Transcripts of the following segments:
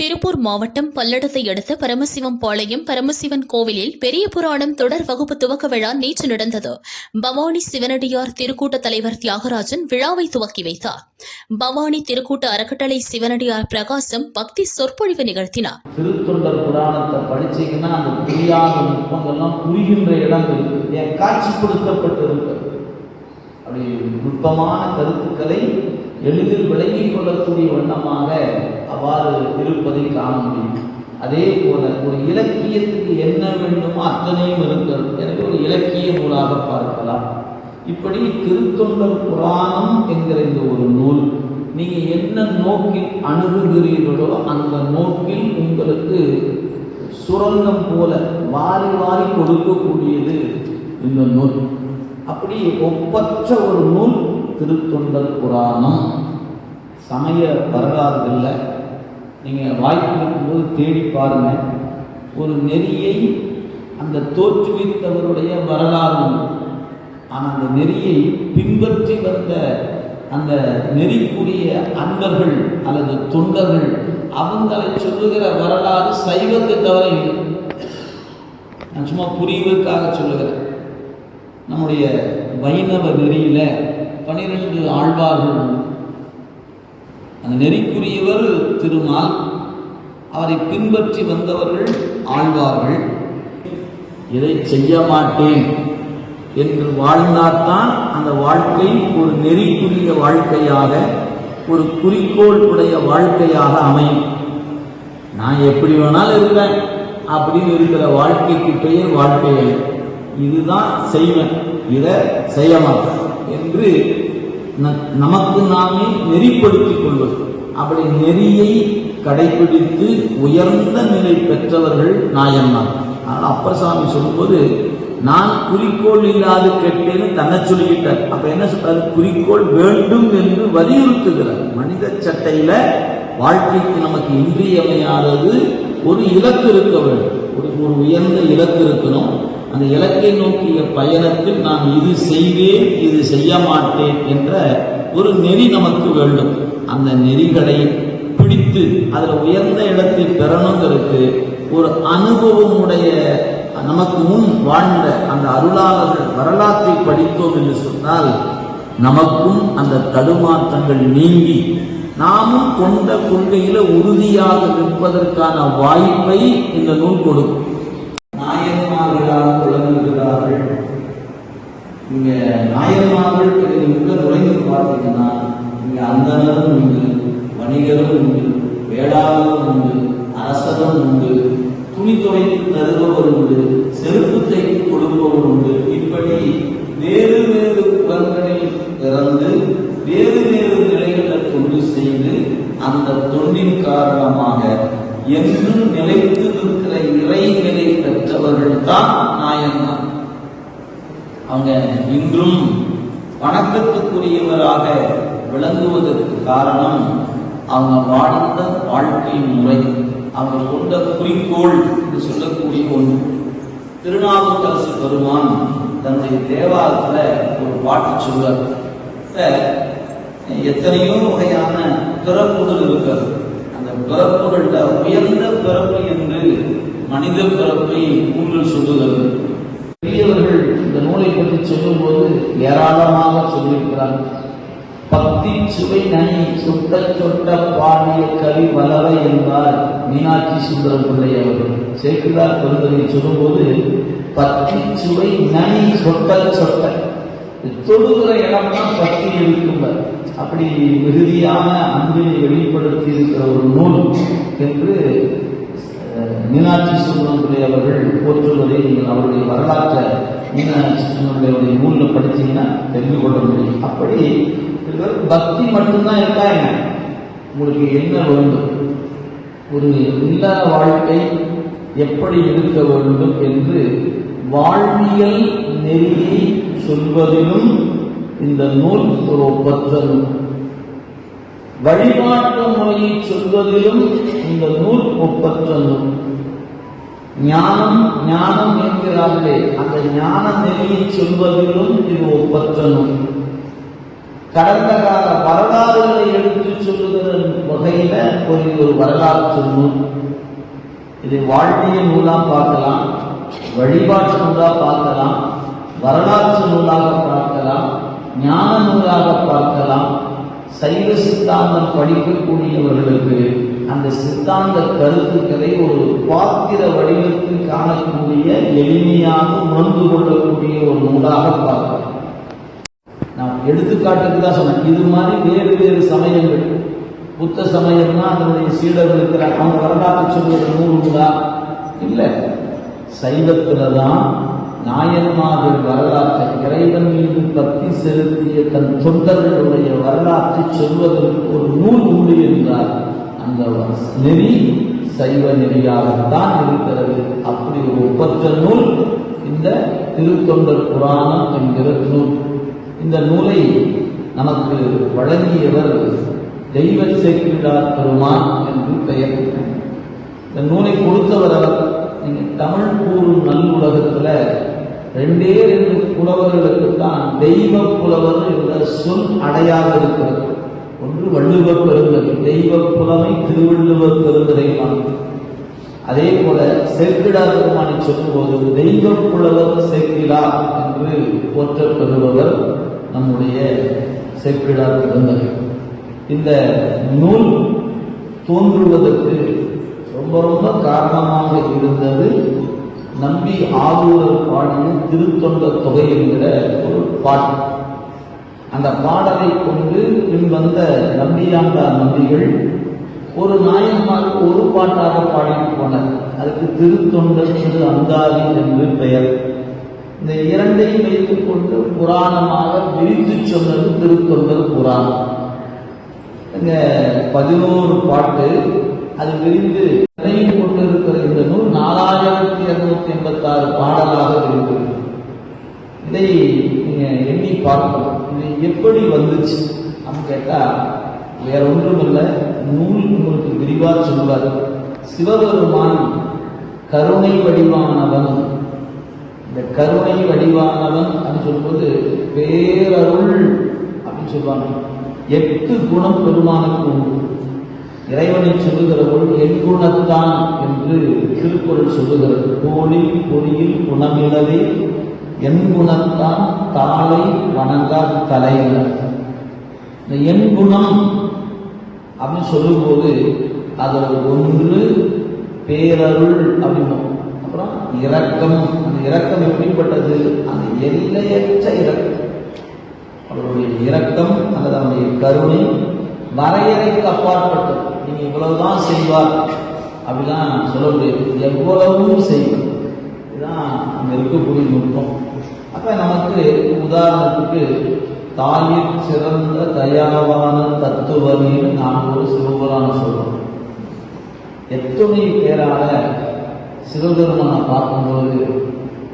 திருப்பூர் மாவட்டம் பல்லடத்தை அடுத்த பரமசிவம் பாளையம் பரமசிவன் கோவிலில் பெரிய புராணம் தொடர் வகுப்பு துவக்க விழா நேற்று நடந்தது. பவானி சிவனடியார் திருக்கூட்ட தலைவர் தியாகராஜன் விழாவை துவக்கி வைத்தார். பவானி திருக்கூட்ட அறக்கட்டளை சிவனடியார் பிரகாசம் பக்தி சொற்பொழிவு நிகழ்த்தினார். திருத்தொண்டர் புராணத்தை படிச்சீங்கன்னா அந்த புரியாத நுட்பங்கள்லாம் புரிகின்ற இடம் காட்சிப்படுத்தப்பட்டிருக்கு? அப்படி நுட்பமான கருத்துக்களை எளிதில் விளங்கிக் கொள்ளக்கூடிய வண்ணமாக அவ்வாறு இருப்பதை காண முடியும். அதே போல ஒரு இலக்கியத்துக்கு என்ன வேண்டுமோ அத்தனையும் இருக்கிறது எனவே ஒரு இலக்கிய நூலாக பார்க்கலாம். இப்படி திருத்தொண்டர் புராணம் என்கிற இந்த ஒரு நூல் நீங்க என்ன நோக்கில் அணுகுகிறீர்களோ அந்த நோக்கில் உங்களுக்கு சுரங்கம் போல வாரி வாரி கொடுக்கக்கூடியது இந்த நூல். அப்படி ஒப்பற்ற ஒரு நூல் திருத்தொண்டர் புராணம் சமய வரலாறுகளில் நீங்கள் வாய்ப்பு இருக்கும்போது தேடி பாருங்கள் ஒரு நெறியை அந்த தோற்றுவித்தவருடைய வரலாறு ஆனால் அந்த நெறியை பின்பற்றி வந்த அந்த நெறிக்குரிய அன்பர்கள் அல்லது தொண்டர்கள் அவங்களை சொல்லுகிற வரலாறு சைவத்தை தவிர இல்லை. நான் சும்மா புரிவதற்காக சொல்லுகிறேன். நம்முடைய வைணவ நெறியில பனிரெண்டு ஆழ்வார்கள். அந்த நெறிக்குரியவர் திருமால் அவரை பின்பற்றி வந்தவர்கள் ஆழ்வார்கள். இதை செய்ய மாட்டேன் என்று வாழ்ந்தால்தான் அந்த வாழ்க்கை ஒரு நெறிக்குரிய வாழ்க்கையாக ஒரு குறிக்கோள் உடைய வாழ்க்கையாக அமையும். நான் எப்படி வேணாலும் இருப்பேன் அப்படின்னு இருக்கிற வாழ்க்கைக்கு பெயர் வாழ்க்கை இதுதான் செய்வேன். இதை செய்ய மாட்டேன் என்று நமக்கு நாமே நெறிப்படுத்திக் கொள்வது. அப்படி நெறியை கடைபிடித்து உயர்ந்த நிலை பெற்றவர்கள் நாயன்மார். ஆனால் அப்பர் சாமி சொல்லும்போது நான் குறிக்கோள் இல்லாது கேட்டேன்னு தன்னை சொல்லிக்கிட்டார். அப்ப என்ன சொல்றாரு? குறிக்கோள் வேண்டும் என்று வலியுறுத்துகிறார். மனித சட்டையில வாழ்க்கைக்கு நமக்கு இன்றியமையாதது ஒரு இலக்கு இருக்க வேண்டும். ஒரு ஒரு உயர்ந்த இலக்கு இருக்கணும். அந்த இலக்கை நோக்கிய பயணத்தில் நான் இது செய்வேன் இது செய்ய மாட்டேன் என்ற ஒரு நெறி நமக்கு வேண்டும். அந்த நெறிகளை பிடித்து அதில் உயர்ந்த இடத்தை பெறணுங்கிறதுக்கு ஒரு அனுபவமுடைய நமக்கு முன் வாழ்ந்த அந்த அருளாளர்கள் வரலாற்றை படித்தோம் என்று சொன்னால் நமக்கும் அந்த தடுமாற்றங்கள் நீங்கி நாமும் கொண்ட கொள்கையில உறுதியாக நிற்பதற்கான வாய்ப்பை இந்த நூல் கொடுக்கும். நாயன்மார்களாக தொடங்குகிறார்கள் இங்க நாயன்மார்கள் உள்ள நுழைந்து பார்த்தீங்கன்னா இங்க அந்தனரும் உண்டு வணிகரும் உண்டு வேளாளரும் உண்டு அரசரும் உண்டு துணி துவைத்து தருபவர் உண்டு செருப்பு தைத்து கொடுப்பவர் உண்டு. இப்படி வேறு வேறு குலங்களில் இறந்து வேறு வேறு நிலைகளை தொண்டு செய்து அந்த தொண்டின் காரணமாக என்றும் நிலைத்து நிற்கிற இறைநிலை பெற்றவர்கள் தான் நாயன்மார். அவங்க இன்றும் வணக்கத்துக்குரியவராக விளங்குவதற்கு காரணம் அவங்க வாழ்ந்த வாழ்க்கை முறை. அவங்க கொண்ட குறிக்கோள் என்று சொல்லக்கூடிய ஒன்று. திருநாவுக்கரசு பெருமான் தன்னுடைய தேவாரத்துல ஒரு பாட்டு சொல்றார். எத்தனையோ வகையான பிறப்புகள் இருக்கிறது. பிறப்புகள்ல உயர்ந்த பிறப்பு என்று மனித பிறப்பை நூல்கள் சொல்லுகிறது. பெரியவர்கள் இந்த நூலை பற்றி சொல்லும்போது ஏராளமாக சொல்லியிருக்கிறார் பக்தி சுவை நனி சுட்ட சொட்ட பாடிய கவி வளவை என்பார் மீனாட்சி சுந்தரம் பிள்ளை அவர்கள். சேர்க்கிறார் பெருந்தகை சொல்லும்போது பக்தி சுவை நனி சொட்ட சொட்ட. தொடுகிற இடம்தான் பக்தி இருக்கும்பார். அப்படி மிகுதியான அன்பினை வெளிப்படுத்தி இருக்கிற ஒரு நூல் என்று மீனாட்சி சுந்தரம்பிள்ளை அவர்கள் போற்றுவதை நீங்கள் அவருடைய வரலாற்றை மீனாட்சி சுந்தரம்பிள்ளையுடைய நூலில் படிச்சீங்கன்னா தெரிந்து கொள்ள முடியும். அப்படி பக்தி மட்டும்தான் இருக்கா என்ன? உங்களுக்கு என்ன வேண்டும்? ஒரு இல்லற வாழ்க்கை எப்படி இருக்க வேண்டும் என்று வாழ்வியல் நெறியை சொல்வதிலும் இந்த நூல் ஒரு ஒப்பற்ற வழிபாட்டு முறையை சொல்வதிலும் இந்த நூல் ஒப்பற்ற நூல் ஞானம் ஞானம் என்கிறார்களே அந்த ஞான நெறியை சொல்வதிலும் இது ஒப்பற்ற நூல் கடந்த கால வரலாறுகளை எடுத்து சொல்லுகிற வகையில ஒரு ஒரு வரலாற்று நூல் இதை வாழ்வியல் நூலா பார்க்கலாம். வழிபாட்டு நூலாக பார்க்கலாம் வரலாற்று நூலாக பார்க்கலாம் ஞான நூலாக பார்க்கலாம். சைவ சித்தாந்தம் படிக்கக்கூடியவர்களுக்கு அந்த சித்தாந்த கருத்துக்களை ஒரு பாத்திர வடிவத்தில் காணக்கூடிய எளிமையாக உணர்ந்து கொள்ளக்கூடிய ஒரு நூலாக பார்க்கலாம். நான் எடுத்துக்காட்டுக்கு தான் சொன்னேன். இது மாதிரி வேறு வேறு சமயங்கள். புத்த சமயம்னா அதனுடைய சீடர்கள் இருக்கிற அவங்க வரலாற்று சொல்வது நூலா? இல்லை. சைவத்துல தான் நாயன்மார்கள் வரலாற்றை இறைவன் மீது பக்தி செலுத்திய தன் தொண்டர்களுடைய வரலாற்றை சொல்வதற்கு ஒரு நூல் உண்டு என்றார். அந்த நெறி சைவ நெறியாகத்தான் இருக்கிறது. அப்படி ஒரு ஒப்பற்ற நூல் இந்த திருத்தொண்டர் புராணம் என்கிற நூல். இந்த நூலை நமக்கு வழங்கியவர் தெய்வ சேக்கிரார் பெருமான் என்று பெயர். இந்த நூலை கொடுத்தவர் அவர் நீங்க தமிழ் கூறும் நல்லுலகத்துல ரெண்டே ரெண்டு புலவர்களுக்கு தான் தெய்வ புலவர் என்ற சொல் அடையாக இருக்கிறது. ஒன்று வள்ளுவர் பெருந்தகை தெய்வ புலமை திருவள்ளுவர் பெருந்தகைமான் அதே போல சேக்கிடார் பெருமானை சொல்லும்போது தெய்வ புலவர் செக்கிலா என்று போற்றப்படுபவர் நம்முடைய சேக்கிடார் பெருந்தகை இந்த நூல் தோன்றுவதற்கு ரொம்ப ரொம்ப காரணமாக இருந்தது. நம்பி ஆரூரர் பாடிய திருத்தொண்ட தொகை என்கிற ஒரு பாட்டு. அந்த பாடலை கொண்டு பின் வந்த நம்பியாண்டார் நம்பிகள் ஒரு நாயன்மாருக்கு ஒரு பாட்டாக பாடிட்டு போனார். அதுக்கு திருத்தொண்டர் திரு அந்தாதி என்று பெயர். இந்த இரண்டையும் வைத்துக் கொண்டு புராணமாக விரித்து சொன்னது திருத்தொண்டர் புராணம். பதினோரு பாட்டு. அது விரிந்து நாலாயிரத்தி எண்பத்தி எண்பத்தாறு பாடலாக இருக்கிறது இதை நீங்க எண்ணி பார்க்கணும். இது எப்படி வந்துச்சு? அப்படின்னு கேட்டா வேற ஒன்றும் இல்லை. நூல் உங்களுக்கு விரிவா சொல்வார். சிவபெருமான் கருணை வடிவானவன். இந்த கருணை வடிவானவன் அப்படின்னு சொல்லும்போது பேரருள் அப்படின்னு சொல்லுவாங்க. எட்டு குணம் பெருமானுக்கு உண்டு. இறைவனை சொல்லுகிற பொருள் என் குணத்தான் என்று திருக்குறள் சொல்லுகிறது. கோழி பொறியில் குணமிழவே என் குணத்தான் தாளை வணங்கா தலைவர் இந்த என் குணம் அப்படின்னு சொல்லும்போது அதில் ஒன்று பேரருள் அப்படின்னும். அப்புறம் இரக்கம். அந்த இரக்கம் எப்படிப்பட்டது? அந்த எல்லையற்ற இரக்கம். அவருடைய இரக்கம் அல்லது அவருடைய கருணை வரையறைக்கு அப்பாற்பட்டது. நீங்க இவ்வளவுதான் செய்வார். அப்படிலாம் சொல்ல முடியாது எவ்வளவும் செய்வார். இதுதான் அங்க இருக்கக்கூடிய நுட்பம். அப்ப நமக்கு உதாரணத்துக்கு தாயின் சிறந்த தயாவான தத்துவனின்னு நான் ஒரு சிவபுரான சொல்றோம் எத்தனை பேரால சிவபெருமானை பார்க்கும்போது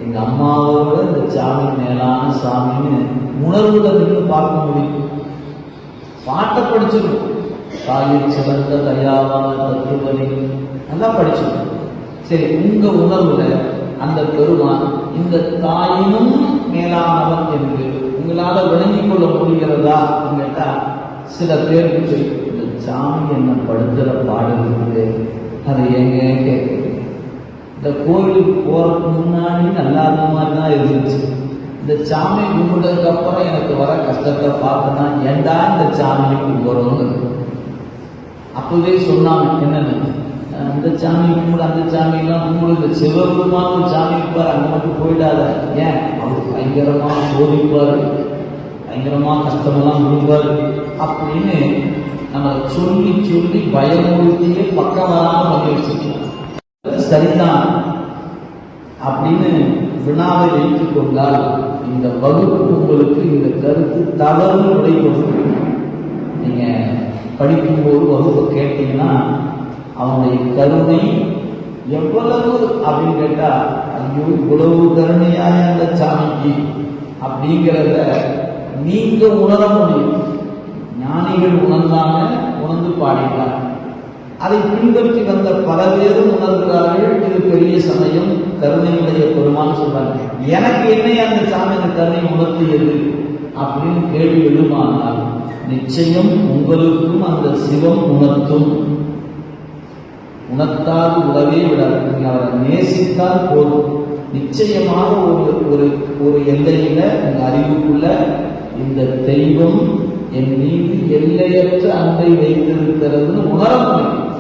எங்க அம்மாவோட இந்த சாமி மேலான சாமின்னு உணர்வுகள் பார்க்க முடியும். பாட்டை படிச்சிருக்கும். சாலில் சிறந்த தயாவான தத்துவனி நல்லா படிச்சிருக்கோம் சரி உங்க உணர்வுல அந்த பெருமான் இந்த தாயினும் மேலானவன் என்று உங்களால விளங்கிக் கொள்ள முடிகிறதா கேட்டா சில பேருக்கு இந்த சாமி என்ன படுத்துற பாடல் இருக்குது அது எங்க கேட்குது இந்த கோவிலுக்கு போறதுக்கு முன்னாடி நல்லா இருந்த மாதிரி தான் இருந்துச்சு. இந்த சாமி கும்பிட்டதுக்கு அப்புறம் எனக்கு வர கஷ்டத்தை பார்த்தனா ஏண்டா இந்த சாமியை கும்பிடுறோம்னு அப்பவே சொன்னாங்க என்னன்னு? அந்த சாமி கும்பிடு அந்த சாமியெல்லாம் கும்பிடு இந்த சிவபெருமான சாமி இருப்பார் அங்க மட்டும் போயிடாத. ஏன்? அவர் பயங்கரமா சோதிப்பார். பயங்கரமா கஷ்டமெல்லாம் கொடுப்பார் அப்படின்னு நம்ம சொல்லி சொல்லி பயமுறுத்தியே பக்கம் வராம பண்ணி வச்சுக்கலாம் சரிதான். அப்படின்னு வினாவை வைத்துக் கொண்டால் இந்த வகுப்பு உங்களுக்கு இந்த கருத்து தவறு உடைப்பது நீங்க படிக்கும்போது வகுப்பு கேட்டீங்கன்னா அவனுடைய கருணை எவ்வளவு அப்படின்னு கேட்டா ஐயோ இவ்வளவு கருணையா அந்த சாமிக்கு அப்படிங்கிறத நீங்க உணர முடியும். ஞானிகள் உணர்ந்தாங்க உணர்ந்து பாடினார் அதை பின்பற்றி வந்த பல பேரும் உணர்கிறார்கள் இது பெரிய சமயம் கருணையுடைய பெருமான் சொல்றாங்க எனக்கு என்ன அந்த சாமி அந்த கருணை உணர்த்தியது? அப்படின்னு கேள்வி எழுமானார் நிச்சயம் உங்களுக்கும் அந்த சிவம் உணர்த்தும். உணர்த்தாது விடவே விடாது. நீங்க அவரை நேசித்தால் போதும். நிச்சயமாக ஒரு ஒரு ஒரு எல்லையில உங்க அறிவுக்குள்ள இந்த தெய்வம் என் மீது எல்லையற்ற அன்பை வைத்திருக்கிறதுன்னு உணர முடியும்